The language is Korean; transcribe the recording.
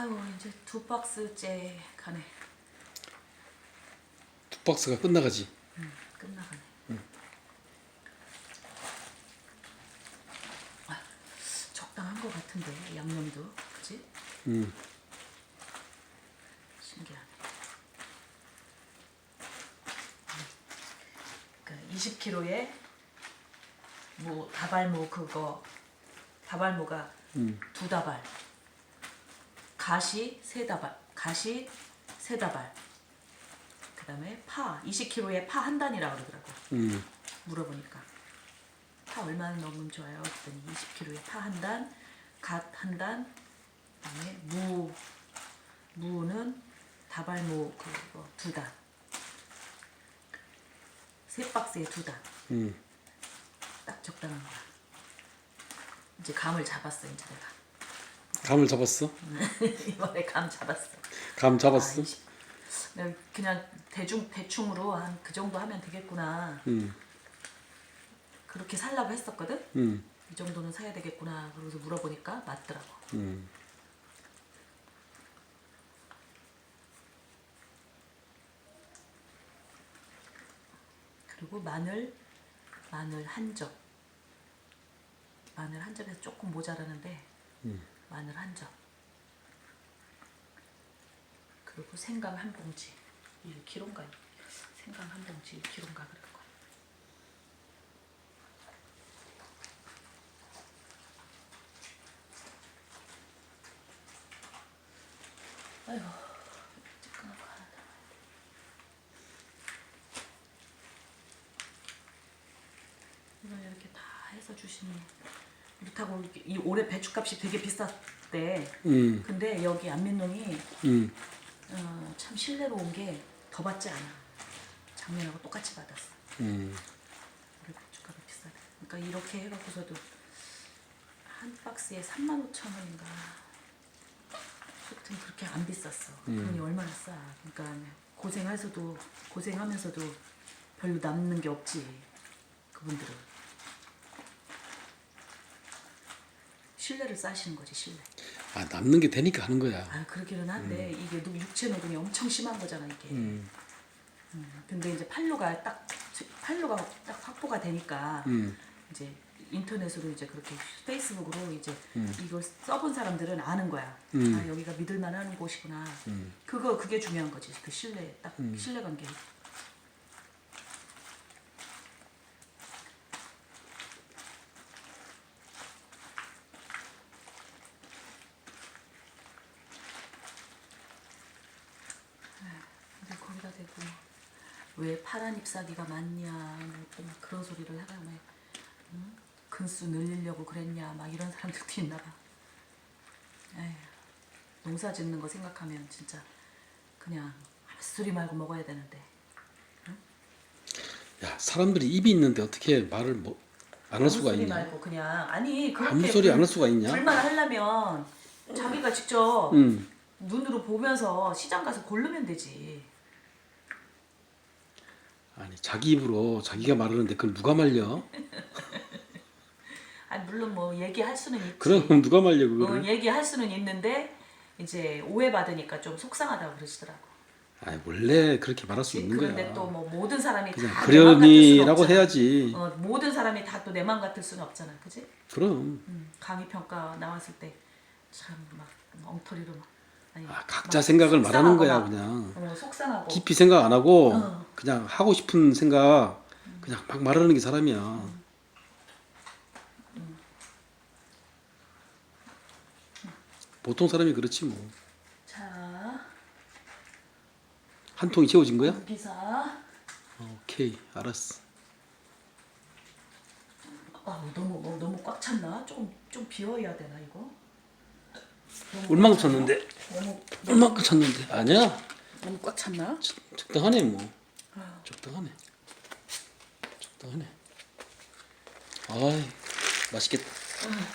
아유 이제 두 박스째 가네. 두 박스가 끝나가지. 응, 끝나가네. 아, 적당한 것 같은데 양념도 그지? 음. 신기하네. 그러니까 20kg에 뭐 다발무 그거 다발무가 음. 두 다발, 가시 세 다발, 가시 세 다발. 그 다음에 파 20kg에 파 한 단이라 그러더라고. 음. 물어보니까 파 얼마나 넣으면 좋아요? 그랬더니 20kg에 파 한 단, 갓 한 단, 그 다음에 무 무는 다발무 그거 두 단, 세 박스에 두 단, 음. 딱 적당한 거야. 이제 감을 잡았어 이제 내가 감을 잡았어? 이번에 감 잡았어. 감 잡았어? 아, 이씨. 그냥 대중 대충으로 한 그 정도 하면 되겠구나. 음. 그렇게 살라고 했었거든. 음. 이 정도는 사야 되겠구나. 그러고서 물어보니까 맞더라고. 음. 그리고 마늘 마늘 한 점. 마늘 한 점에서 조금 모자라는데 음. 마늘 한 점. 그리고 생강 한 봉지. 1kg인가? 생강 한 봉지 1kg인가 그럴 거야. 아이고, 주시니 그렇다고 이 올해 배추값이 되게 비쌌대. 음. 근데 여기 안민동이 음. 어, 참 신뢰로 온 게 더 받지 않아. 작년하고 똑같이 받았어. 음. 올해 배추값이 비싸대. 그러니까 이렇게 해갖고서도 한 박스에 3만 5천 원인가. 하여튼 그렇게 안 비쌌어. 그러니 얼마나 싸. 그러니까 고생해서도 고생하면서도 별로 남는 게 없지. 그분들은 신뢰를 쌓으시는 거지 신뢰. 아 남는 게 되니까 하는 거야. 아 그러기는 한데 이게 누- 육체 노동이 엄청 심한 거잖아 이게. 음. 음, 근데 이제 판로가 딱 판로가 딱 확보가 되니까 음. 이제 인터넷으로 이제 그렇게 페이스북으로 이제 이걸 써본 사람들은 아는 거야. 음. 아 여기가 믿을 만한 곳이구나. 음. 그거 그게 중요한 거지. 그 신뢰 딱 신뢰 관계. 뭐왜 파란 잎사귀가 많냐 막 그런 소리를 하다 왜 응? 근수 늘리려고 그랬냐 막 이런 사람들도 있나 봐. 에휴, 농사 짓는 거 생각하면 진짜 그냥 소리 말고 먹어야 되는데 야 사람들이 입이 있는데 어떻게 말을 뭐 안 할 수가 있냐? 말고 그냥 아니 그렇게 아무 소리 안 할 수가 있냐? 불만 하려면 자기가 직접 음. 눈으로 보면서 시장 가서 고르면 되지. 아니 자기 입으로 자기가 말하는데 그걸 누가 말려? 아니 물론 뭐 얘기할 수는 있지. 그럼 누가 말려 어, 그거를? 얘기할 수는 있는데 이제 오해받으니까 좀 속상하다고 그러시더라고. 아 원래 그렇게 말할 수 있는 그런데 거야. 또뭐 모든 사람이 그냥 다 내맘 그러니라고. 해야지. 어, 모든 사람이 다 또 내 맘 같을 수는 없잖아, 그지? 그럼 음, 강의 평가 나왔을 때 참 막 엉터리로 막 아니, 아, 각자 막 생각을 말하는 거야 막, 그냥. 어, 속상하고 깊이 생각 안 하고 어. 그냥 하고 싶은 생각 그냥 막 말하는 게 사람이야. 보통 사람이 그렇지 뭐. 자한 통이 채워진 거야? 비사 오케이 알았어. 아 너무 뭐, 너무 꽉 찼나? 조금 좀 비워야 되나 이거? 찼나? 찼는데? 너무 얼마큼 찼는데? 아니야. 너무 꽉 찼나? 적- 적당하네 뭐. 아. 적당하네. 적당하네. 아이 맛있겠다. 아,